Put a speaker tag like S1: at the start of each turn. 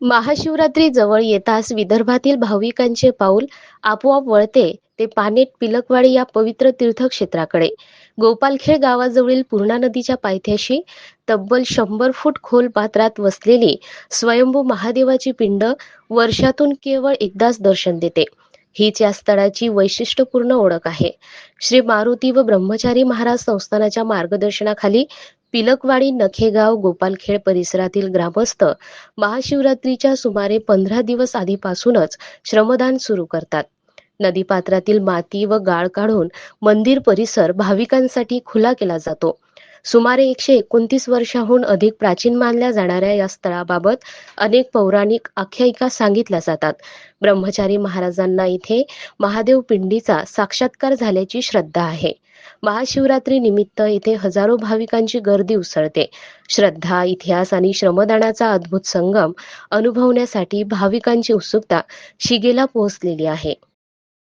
S1: महाशिवरात्री जवळ येताच विदर्भातील भाविकांचे पाऊल आपोआप वळते ते पानेट पिलकवाडी या पवित्र तीर्थक्षेत्राकडे. गोपालखेड गावाजवळील पूर्णा नदीच्या पायथ्याशी तब्बल शंभर फूट खोल पात्रात वसलेली स्वयंभू महादेवाची पिंड वर्षातून केवळ एकदाच दर्शन देते. हीच या स्थळाची वैशिष्ट्यपूर्ण ओळख आहे. श्री मारुती व ब्रह्मचारी महाराज संस्थानाच्या मार्गदर्शनाखाली पिलकवाडी नखेगाव गोपालखेड परिसरातील ग्रामस्थ महाशिवरात्रीच्या सुमारे पंधरा दिवस आधीपासूनच श्रमदान सुरू करतात. नदीपात्रातील माती व गाळ काढून मंदिर परिसर भाविकांसाठी खुला केला जातो. सुमारे एकशे एकोणतीस वर्षाहून अधिक प्राचीन मानल्या जाणाऱ्या या स्थळाबाबत अनेक पौराणिक आख्यायिका सांगितल्या जातात. ब्रह्मचारी महाराजांना इथे महादेव पिंडीचा साक्षात्कार झाल्याची श्रद्धा आहे. महाशिवरात्री निमित्त इथे हजारो भाविकांची गर्दी उसळते. श्रद्धा इतिहास आणि श्रमदानाचा अद्भुत संगम अनुभवण्यासाठी भाविकांची उत्सुकता शिगेला पोहोचलेली आहे.